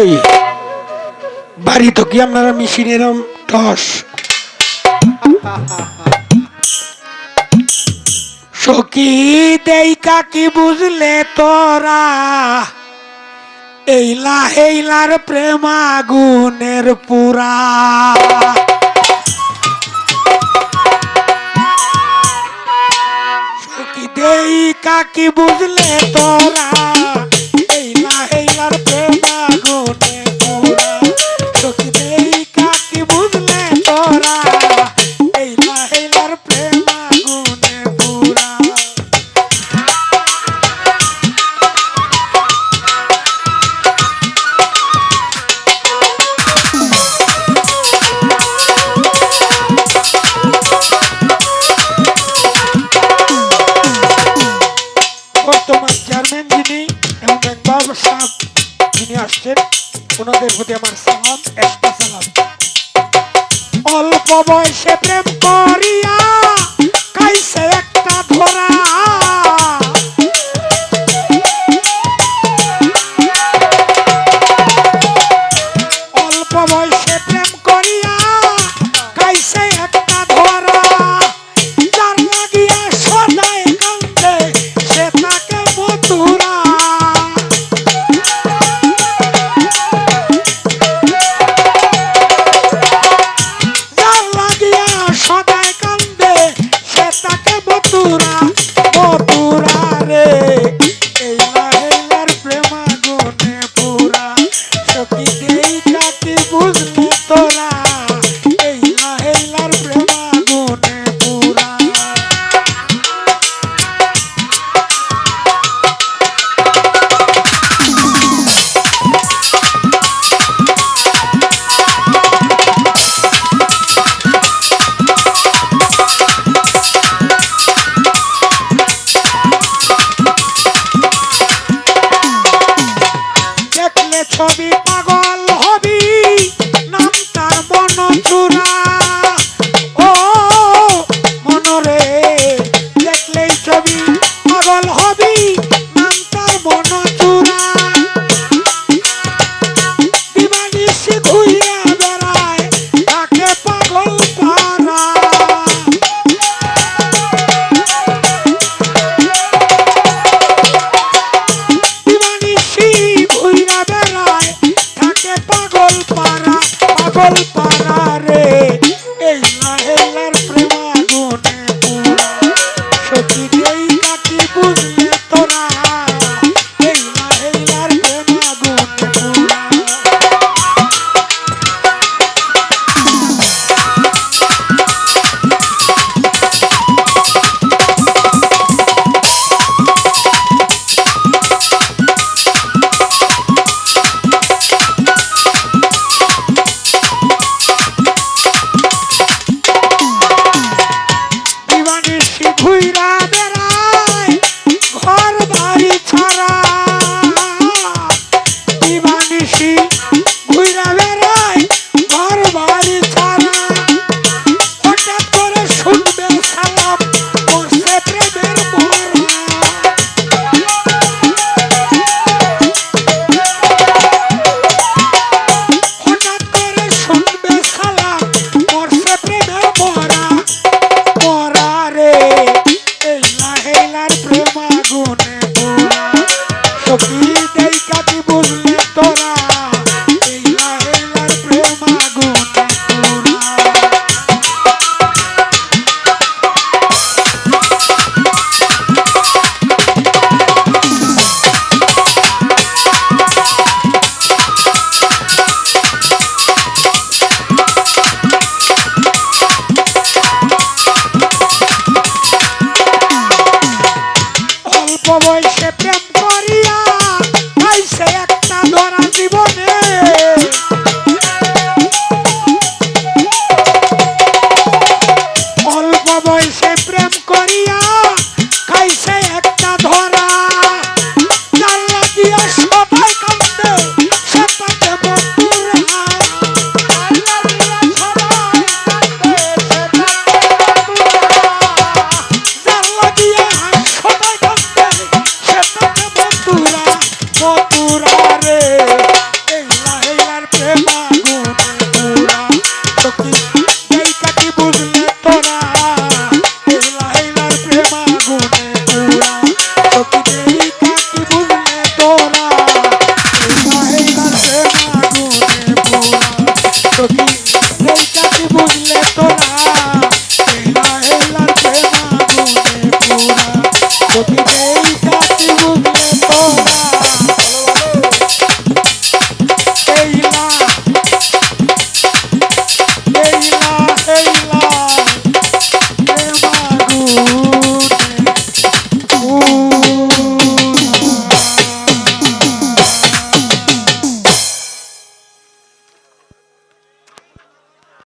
ভাই বাড়ি তো কি আপনারা মেশিনের টস? দেই কাকি বুঝলে তোরা। এইলা এইলার প্রেমাগুনের পুরা। সখী দেই কাকি বুঝলে তোরা। ওনাদের প্রতি আমার সালাম একটা সালাম। অল্প বয়সে প্রেম করিয়া